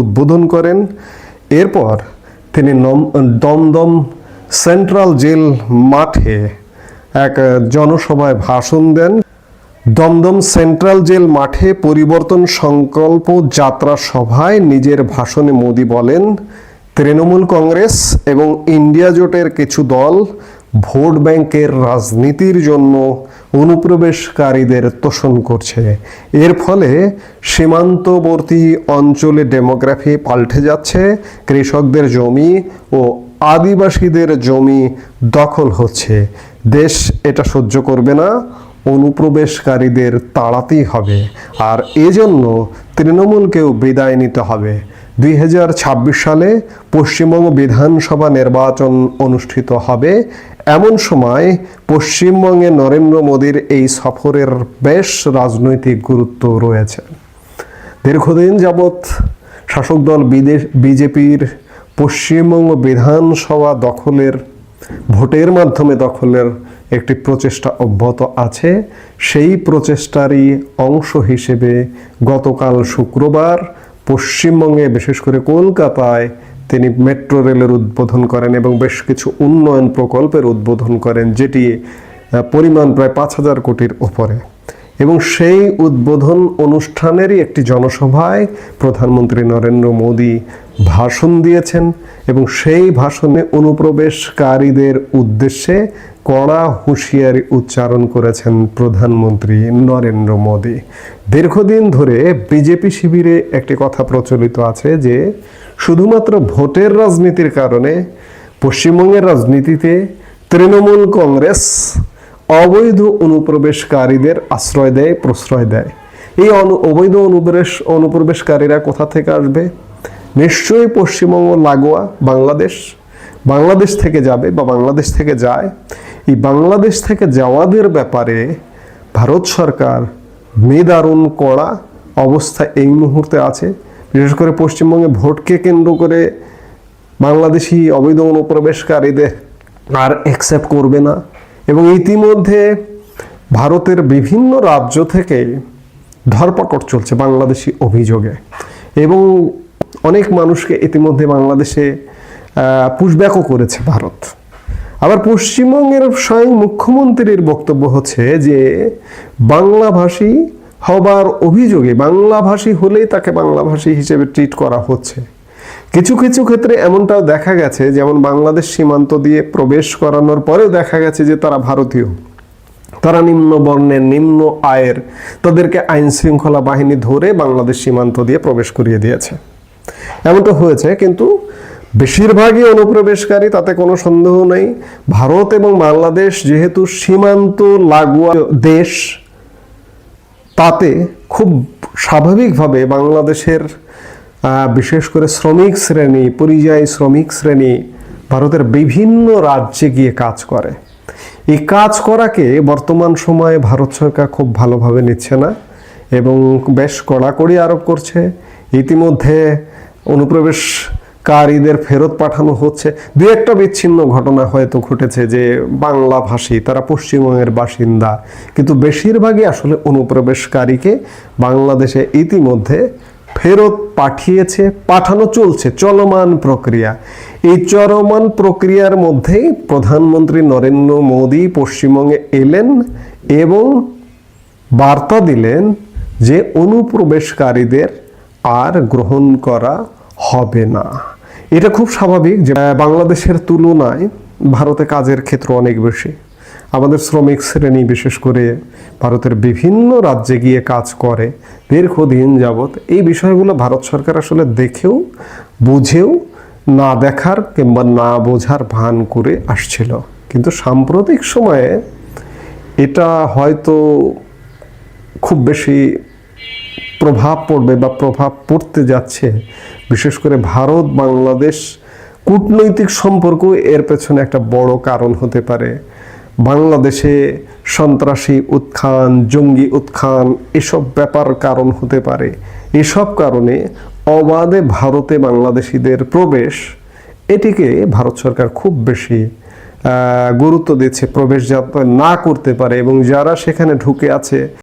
উদ্বোধন করেন। এরপর তিনি দমদম সেন্ট্রাল জেল মাঠে এক জনসভায় ভাষণ দেন। দমদম সেন্ট্রাল জেল মাঠে পরিবর্তন সংকল্প যাত্রা সভায় নিজের ভাষণে মোদি বলেন, তৃণমূল কংগ্রেস এবং ইন্ডিয়া জোটের কিছু দল ভোট ব্যাংকের রাজনীতির জন্য অনুপ্রবেশকারীদের তোষণ করছে। এর ফলে সীমান্তবর্তী অঞ্চলে ডেমোগ্রাফি পাল্টে যাচ্ছে, কৃষকদের জমি ও আদিবাসীদের জমি দখল হচ্ছে। দেশ এটা সহ্য করবে না, অনুপ্রবেশকারীদের তাড়াতেই হবে। আর এজন্য তৃণমূলকেও বিদায় নিতে হবে। দুই হাজার ছাব্বিশ সালে পশ্চিমবঙ্গ বিধানসভা নির্বাচন অনুষ্ঠিত হবে। এমন সময় পশ্চিমবঙ্গে নরেন্দ্র মোদীর এই সফরের বেশ রাজনৈতিক গুরুত্ব রয়েছে। দীর্ঘদিন যাবৎ শাসক দল বিদেশ, বিজেপির পশ্চিমবঙ্গ বিধানসভা দখলের, ভোটের মাধ্যমে দখলের একটি প্রচেষ্টা অব্যাহত আছে। সেই প্রচেষ্টারই অংশ হিসেবে গতকাল শুক্রবার পশ্চিমবঙ্গে, বিশেষ করে কলকাতায়, তিনি মেট্রো রেলের উদ্বোধন করেন এবং বেশ কিছু উন্নয়ন প্রকল্পের উদ্বোধন করেন, যেটি পরিমাণ প্রায় পাঁচ হাজার কোটির ওপরে এবং সেই উদ্বোধন অনুষ্ঠানেরই একটি জনসভায় প্রধানমন্ত্রী নরেন্দ্র মোদী ভাষণ দিয়েছেন এবং সেই ভাষণে অনুপ্রবেশকারীদের উদ্দেশ্যে কড়া হুঁশিয়ারি উচ্চারণ করেছেন প্রধানমন্ত্রী নরেন্দ্র মোদী। দীর্ঘদিন ধরে বিজেপি শিবিরে একটি কথা প্রচলিত আছে যে, শুধুমাত্র ভোটের রাজনীতির কারণে পশ্চিমবঙ্গের রাজনীতিতে তৃণমূল কংগ্রেস অবৈধ অনুপ্রবেশকারীদের আশ্রয় দেয়, প্রশ্রয় দেয়। এই অবৈধ অনুপ্রবেশ অনুপ্রবেশকারীরা কোথা থেকে আসবে? নিশ্চয়ই পশ্চিমবঙ্গ, লাগোয়া, বাংলাদেশ বাংলাদেশ থেকে যাবে বা বাংলাদেশ থেকে যায়, এই বাংলাদেশ থেকে যাওয়াদের ব্যাপারে ভারত সরকার মেদারুণ কড়া অবস্থা এই মুহূর্তে আছে। বিশেষ করে পশ্চিমবঙ্গে ভোটকে কেন্দ্র করে বাংলাদেশি অবৈধ অনুপ্রবেশকারীদের আর অ্যাকসেপ্ট করবে না। এবং ইতিমধ্যে ভারতের বিভিন্ন রাজ্য থেকে ধরপাকড় চলছে বাংলাদেশি অভিযোগে। এবং অনেক মানুষকে ইতিমধ্যে বাংলাদেশে পুশব্যাকও করেছে ভারত। আবার পশ্চিমবঙ্গের স্বয়ং মুখ্যমন্ত্রীর বক্তব্য হচ্ছে যে, বাংলাভাষী হবার অভিযোগে, বাংলাভাষী হলেই তাকে বাংলাভাষী হিসেবে ট্রিট করা হচ্ছে। কিছু কিছু ক্ষেত্রে এমনটাও দেখা গেছে, যেমন বাংলাদেশ সীমান্ত দিয়ে প্রবেশ করানোর পরেও দেখা গেছে যে তারা ভারতীয়। তারা নিম্ন বর্ণের, নিম্ন আয়ের, তাদেরকে আইন শৃঙ্খলা বাহিনী ধরে বাংলাদেশ সীমান্ত দিয়ে প্রবেশ করিয়ে দিয়েছে। এমনটা হয়েছে, কিন্তু বেশিরভাগই অনুপ্রবেশকারী, তাতে কোনো সন্দেহ নেই। ভারত এবং বাংলাদেশ যেহেতু সীমান্ত লাগোয়া দেশ, তাতে খুব স্বাভাবিকভাবে বাংলাদেশের বিশেষ করে শ্রমিক শ্রেণি, পরিযায়ী শ্রমিক শ্রেণি ভারতের বিভিন্ন রাজ্যে গিয়ে কাজ করে। এই কাজ করাকে বর্তমান সময়ে ভারত সরকার খুব ভালোভাবে নিচ্ছে না এবং বেশ কড়াকড়ি আরোপ করছে। ইতিমধ্যে অনুপ্রবেশকারীদের ফেরত পাঠানো হচ্ছে। দু একটা বিচ্ছিন্ন ঘটনা হয়তো ঘটেছে যে বাংলা ভাষী তারা পশ্চিমবঙ্গের বাসিন্দা, কিন্তু বেশিরভাগই আসলে অনুপ্রবেশকারীকে বাংলাদেশে ইতিমধ্যে ফেরত পাঠিয়েছে, পাঠানো চলছে, চলমান প্রক্রিয়া। এই চলমান প্রক্রিয়ার মধ্যেই প্রধানমন্ত্রী নরেন্দ্র মোদী পশ্চিমবঙ্গে এলেন এবং বার্তা দিলেন যে অনুপ্রবেশকারীদের আর গ্রহণ করা হবে না। এটা খুব স্বাভাবিক যে বাংলাদেশের তুলনায় ভারতে কাজের ক্ষেত্র অনেক বেশি। আমাদের শ্রমিক শ্রেণি বিশেষ করে ভারতের বিভিন্ন রাজ্যে গিয়ে কাজ করে দীর্ঘদিন যাবৎ। এই বিষয়গুলো ভারত সরকার আসলে দেখেও, বুঝেও না দেখার কিংবা না বোঝার ভান করে আসছিল। কিন্তু সাম্প্রতিক সময়ে এটা হয়তো খুব বেশি প্রভাব পড়বে বা প্রভাব পড়তে যাচ্ছে, বিশেষ করে ভারত, বাংলাদেশ, কূটনৈতিক সম্পর্ক এর পেছনে একটা বড় কারণ হতে পারে। বাংলাদেশে সন্ত্রাসী উত্থান, জঙ্গি উত্থান এসব ব্যাপার কারণ হতে পারে। এসব কারণে অবাধে ভারতে বাংলাদেশিদের প্রবেশ, এটিকে ভারত সরকার খুব বেশি গুরুত্ব দিচ্ছে প্রবেশ যাতে না করতে পারে এবং যারা সেখানে ঢুকে আছে